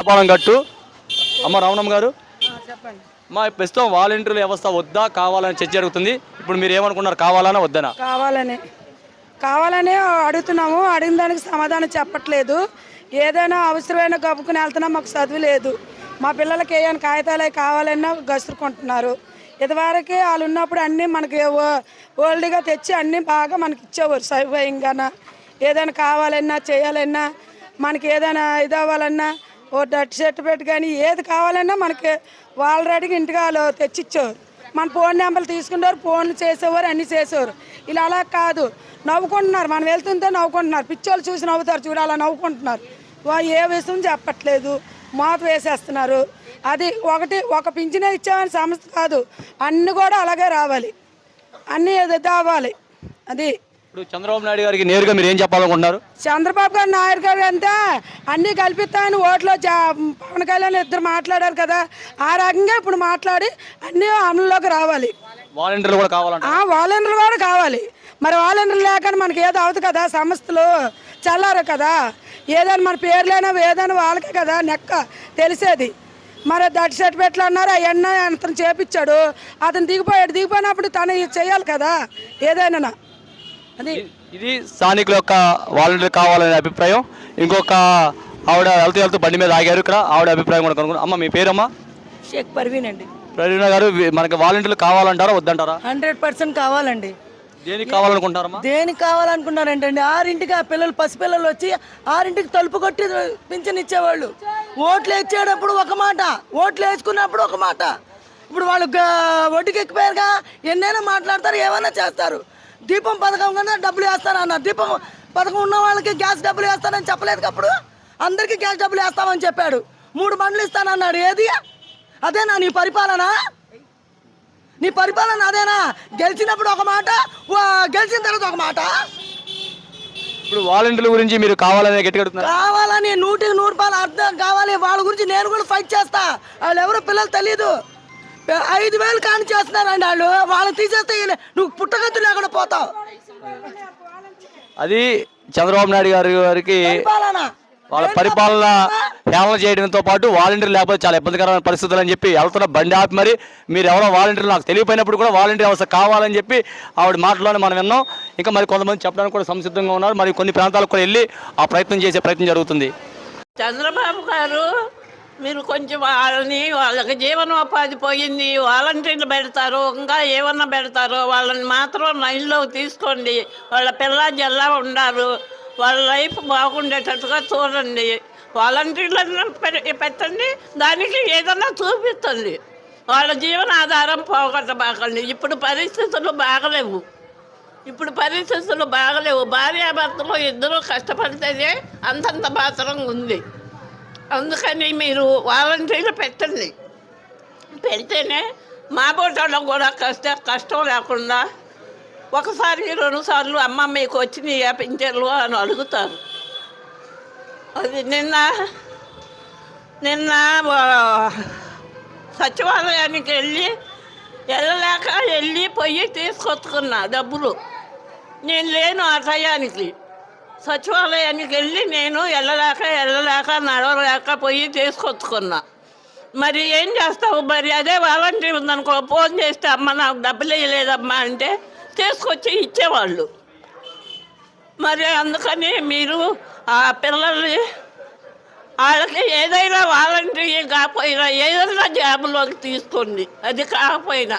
వ్యాపారం గట్టు. అమ్మ రావణమ్మ గారు. చెప్పండి. మా ప్రస్తుతం వాలంటీర్ల వ్యవస్థ వద్దా కావాలని చర్చ జరుగుతుంది. ఇప్పుడు మీరు ఏమనుకున్నారు కావాలనా వద్దనా? కావాలని. కావాలని అడుగుతున్నాము. అడిగిన దానికి సమాధానం చెప్పట్లేదు. ఏదైనా అవసరమైన గబ్బుకుని వెళ్తున్నా మాకు చదువు లేదు. మా పిల్లలకి ఏమైనా కాగితాలు కావాలన్నా గసురుకుంటున్నారు. ఇదివరకు వాళ్ళు ఉన్నప్పుడు అన్నీ మనకి ఓల్డ్గా తెచ్చి అన్నీ బాగా మనకి ఇచ్చేవారు సౌకర్యంగాన ఏదైనా కావాలన్నా చేయాలన్నా మనకి ఏదైనా ఇది అవ్వాలన్నా ఓ డట్ పెట్టి కానీ ఏది కావాలన్నా మనకి వాళ్ళ రెడీగా ఇంటికి తెచ్చిచ్చేవారు. మన ఫోన్ నెంబర్లు తీసుకునేవారు ఫోన్లు చేసేవారు అన్నీ చేసేవారు. ఇలా అలా కాదు. నవ్వుకుంటున్నారు. మనం వెళ్తుంటే నవ్వుకుంటున్నారు. పిచ్చోళ్ళు చూసి నవ్వుతారు చూడు అలా నవ్వుకుంటున్నారు. వా- ఏ విషయం చెప్పట్లేదు. మాత వేసేస్తున్నారు. అది ఒకటి ఒక పింఛనే ఇచ్చామని సంస్థ కాదు. అన్నీ కూడా అలాగే రావాలి. అన్నీ ఇది అవ్వాలి అది ఇప్పుడు చంద్రబాబు నాయుడు గారికి నేరుగా మీరు ఏం చెప్పాలనుకుంటున్నారు? చంద్రబాబు గారు నాయుడు గారు అంతా అన్నీ కల్పిస్తామని ఓట్లో పవన్ కళ్యాణ్ ఇద్దరు మాట్లాడారు కదా ఆ రకంగా ఇప్పుడు మాట్లాడి అన్నీ అమలులోకి రావాలి. వాలంటీర్లు కూడా కావాలంట ఆ వాలంటీర్లు కూడా కావాలి. మరి వాలంటీర్లు లేక మనకి ఏదో అవుతుంది కదా సంస్థలు చల్లారు కదా. ఏదైనా మన పేర్లైనా ఏదైనా వాళ్ళకే కదా నెక్క తెలిసేది. మరి దట్ సర్టిఫికెట్లు అన్నారు అవన్నీ అతను చేపించాడు అతను దిగిపోయాడు. దిగిపోయినప్పుడు తను చేయాలి కదా ఏదైనా అది ఇది స్థానికుల యొక్క వాలంటీర్ కావాలనే అభిప్రాయం. ఇంకొక ఆవిడ వెళ్తూ వెళ్తూ బండి మీద ఆగారు ఇక్కడ. ఆవిడ అభిప్రాయం కూడా కనుక్కున్నాం అమ్మ మీ పేరమ్మా? షేక్ పర్వీన్ అండి. ప్రవీణ గారు మనకి వాలంటీర్లు కావాలంటారా వద్దంటారా? హండ్రెడ్ పర్సెంట్ కావాలండి. దేనికి కావాలనుకుంటారమ్మా? దేనికి కావాలనుకున్నారంటండి. ఆరింటికి ఆ పిల్లలు పసిపిల్లలు వచ్చి ఆరింటికి తలుపు కొట్టి పింఛన్ ఇచ్చేవాళ్ళు. ఓట్లు వేసేటప్పుడు ఒక మాట. ఓట్లు వేసుకున్నప్పుడు ఒక మాట. ఇప్పుడు వాళ్ళు ఒడ్డుకి ఎక్కిపోయారుగా ఎన్నైనా మాట్లాడతారు ఏమైనా చేస్తారు. దీపం పథకం కన్నా డబ్బులు వేస్తానన్నారు దీపం పథకం ఉన్న వాళ్ళకి గ్యాస్ డబ్బులు వేస్తానని చెప్పలేదు అప్పుడు? అందరికీ గ్యాస్ డబ్బులు వేస్తామని చెప్పాడు. మూడు బండ్లు ఇస్తానన్నాడు ఏది? అదేనా నీ పరిపాలన? నీ పరిపాలన అదేనా? గెలిచినప్పుడు ఒక మాట గెలిచిన తర్వాత ఒక మాట. ఇప్పుడు వాలంటీర్ల గురించి మీరు కావాలనే గట్టిగా కావాలని నూటికి నూరు రూపాయలు అర్థం కావాలి. వాళ్ళ గురించి నేను కూడా ఫైట్ చేస్తా. వాళ్ళు ఎవరో పిల్లలు తెలియదు ఐదు వేలు కాని చేస్తున్నారండి వాళ్ళు. వాళ్ళని తీసేస్తే నువ్వు పుట్టగత్తు లేకుండా పోతావు. అది చంద్రబాబు నాయుడు గారి గారికి వాళ్ళ పరిపాలన హేళన చేయడంతో పాటు వాలంటీర్ లేకపోతే చాలా ఇబ్బందికరమైన పరిస్థితులు అని చెప్పి వెళ్తున్న బండి ఆపి మరి మీరు ఎవరో వాలంటీర్ నాకు తెలియపోయినప్పుడు కూడా వాలంటీర్ వ్యవస్థ కావాలని చెప్పి ఆవిడ మాటలోనే మనం విన్నాం. ఇంకా మరి కొంతమంది చెప్పడానికి కూడా సంసిద్ధంగా ఉన్నారు. మరి కొన్ని ప్రాంతాలకు కూడా వెళ్ళి ఆ ప్రయత్నం చేసే ప్రయత్నం జరుగుతుంది. చంద్రబాబు గారు మీరు కొంచెం వాళ్ళని వాళ్ళకి జీవనోపాధి పోయింది వాలంటీర్లు పెడతారు ఇంకా ఏమన్నా పెడతారో వాళ్ళని మాత్రం లైన్లోకి తీసుకోండి. వాళ్ళ పిల్ల జల్లా ఉండారు వాళ్ళ లైఫ్ బాగుండేటట్టుగా చూడండి. వాలంటీర్లను పెట్టండి దానికి ఏదన్నా చూపించండి వాళ్ళ జీవనాధారం పోగొట్ట పోగొట్టబాకండి. ఇప్పుడు పరిస్థితులు బాగలేవు. ఇప్పుడు పరిస్థితులు బాగలేవు. భార్యాభర్తలు ఇద్దరూ కష్టపడితేనే అంతంత మాత్రం ఉంది. అందుకని మీరు వాలంటీర్లు పెట్టండి. పెడితేనే మా బోటలో కూడా కష్ట కష్టం లేకుండా ఒకసారి రెండు సార్లు అమ్మ మీకు వచ్చినాయి పింఛన్లు అని అడుగుతారు. అది నిన్న నిన్న సచివాలయానికి వెళ్ళి వెళ్ళలేక వెళ్ళి పొయ్యి తీసుకొచ్చుకున్నా డబ్బులు. నేను లేను ఆ టయానికి. సచివాలయానికి వెళ్ళి నేను వెళ్ళలేక వెళ్ళలేక నడవలేక పోయి తీసుకొచ్చుకున్నా. మరి ఏం చేస్తావు? మరి అదే వాలంటీర్ ఉందనుకో ఫోన్ చేస్తే అమ్మ నాకు డబ్బులు వేయలేదమ్మా అంటే తీసుకొచ్చి ఇచ్చేవాళ్ళు. మరి అందుకని మీరు ఆ పిల్లల్ని వాళ్ళకి ఏదైనా వాలంటీర్ కాకపోయినా ఏదైనా జాబులోకి తీసుకోండి. అది కాకపోయినా.